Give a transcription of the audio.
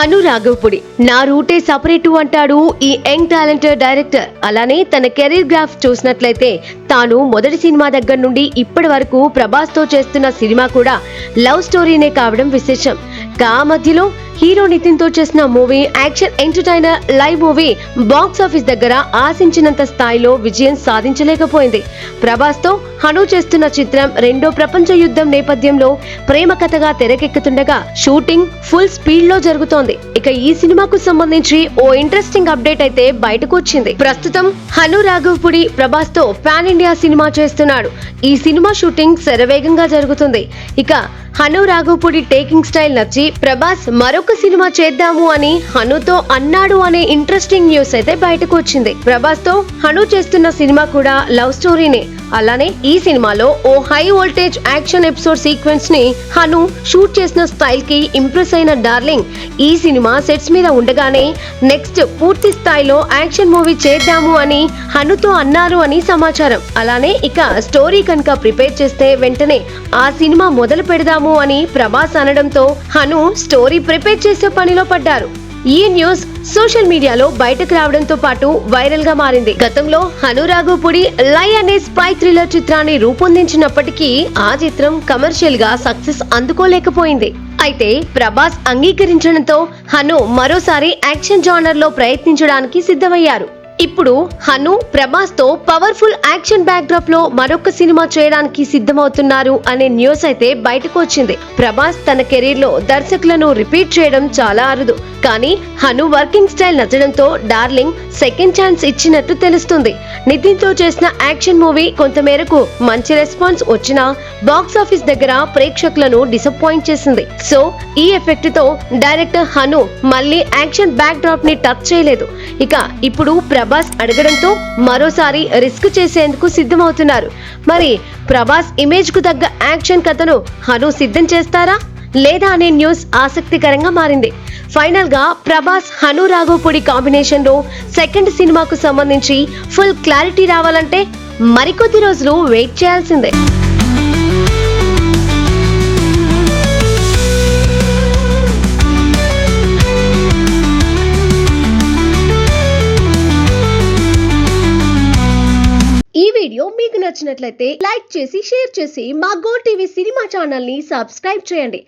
హను రాఘవపుడి నా రూటే సపరేటు అంటాడు ఈ యంగ్ టాలెంటెడ్ డైరెక్టర్. అలానే తన కెరీర్ గ్రాఫ్ చూసినట్లయితే తాను మొదటి సినిమా దగ్గర నుండి ఇప్పటి వరకు ప్రభాస్తో చేస్తున్న సినిమా కూడా లవ్ స్టోరీనే కావడం విశేషం. కా మధ్యలో హీరో నితిన్తో చేసిన movie action entertainer live movie box office దగ్గర ఆశించినంత స్థాయిలో విజయం సాధించలేకపోయింది. ప్రభాస్తో హను చేస్తున్న చిత్రం రెండో ప్రపంచ యుద్ధం నేపథ్యంలో ప్రేమ కథగా తెరకెక్కుతుండగా షూటింగ్ ఫుల్ స్పీడ్లో జరుగుతోంది. ఇక ఈ సినిమాకు సంబంధించి ఓ ఇంట్రెస్టింగ్ అప్డేట్ అయితే బయటకు వచ్చింది. ప్రస్తుతం హను రాఘవపుడి ప్రభాస్తో పాన్ ఇండియా సినిమా చేస్తున్నాడు. ఈ సినిమా షూటింగ్ శరవేగంగా జరుగుతుంది. ఇక హను రాఘవపూడి టేకింగ్ స్టైల్ నచ్చి ప్రభాస్ మరొక సినిమా చేద్దాము అని హనుతో అన్నాడు అనే ఇంట్రెస్టింగ్ న్యూస్ అయితే బయటకు వచ్చింది. ప్రభాస్తో హను చేస్తున్న సినిమా కూడా లవ్ స్టోరీనే. అలానే ఈ సినిమాలో ఓ హై వోల్టేజ్ యాక్షన్ ఎపిసోడ్ సీక్వెన్స్ని హను షూట్ చేసిన స్టైల్కి ఇంప్రెస్ అయిన డార్లింగ్ ఈ సినిమా సెట్స్ మీద ఉండగానే నెక్స్ట్ పూర్తి స్థాయిలో యాక్షన్ మూవీ చేద్దాము అని హనుతో అన్నారు అని సమాచారం. అలానే ఇక స్టోరీ కనుక ప్రిపేర్ చేస్తే వెంటనే ఆ సినిమా మొదలు పెడదాము అని ప్రభాస్ అనడంతో హను స్టోరీ ప్రిపేర్ చేసే పనిలో పడ్డారు. ఈ న్యూస్ సోషల్ మీడియాలో బయటకు రావడంతో పాటు వైరల్గా మారింది. గతంలో హనురాఘుపుడి లై అనే స్పై థ్రిల్లర్ చిత్రాన్ని రూపొందించినప్పటికీ ఆ చిత్రం కమర్షియల్గా సక్సెస్ అందుకోలేకపోయింది. అయితే ప్రభాస్ అంగీకరించడంతో హను మరోసారి యాక్షన్ జానర్లో ప్రయత్నించడానికి సిద్ధమయ్యారు. ఇప్పుడు హను ప్రభాస్తో పవర్ఫుల్ యాక్షన్ బ్యాక్డ్రాప్లో మరొక సినిమా చేయడానికి సిద్ధమవుతున్నారు అనే న్యూస్ అయితే బయటకు వచ్చింది. ప్రభాస్ తన కెరీర్లో దర్శకులను రిపీట్ చేయడం చాలా అరుదు. కానీ హను వర్కింగ్ స్టైల్ నచ్చడంతో డార్లింగ్ సెకండ్ ఛాన్స్ ఇచ్చినట్టు తెలుస్తుంది. నితిన్తో చేసిన యాక్షన్ మూవీ కొంతమేరకు మంచి రెస్పాన్స్ వచ్చినా బాక్స్ ఆఫీస్ దగ్గర ప్రేక్షకులను డిసప్పాయింట్ చేసింది. సో ఈ ఎఫెక్ట్తో డైరెక్టర్ హను మళ్ళీ యాక్షన్ బ్యాక్ డ్రాప్ని టచ్ చేయలేదు. ఇక ఇప్పుడు ప్రభాస్ అడగడంతో మరోసారి రిస్క్ చేసేందుకు సిద్ధమవుతున్నారు. మరి ప్రభాస్ ఇమేజ్కు తగ్గ యాక్షన్ కథను హను సిద్ధం చేస్తారా? లేదా అనే న్యూస్ ఆసక్తికరంగా మారింది. ఫైనల్గా ప్రభాస్ హను రాఘవపూడి కాంబినేషన్లో సెకండ్ సినిమాకు సంబంధించి ఫుల్ క్లారిటీ రావాలంటే మరికొద్ది రోజులు వెయిట్ చేయాల్సిందే. నచ్చినట్లయితే లైక్ చేసి షేర్ చేసి మా గో టీవీ సినిమా ఛానల్ని సబ్స్క్రైబ్ చేయండి.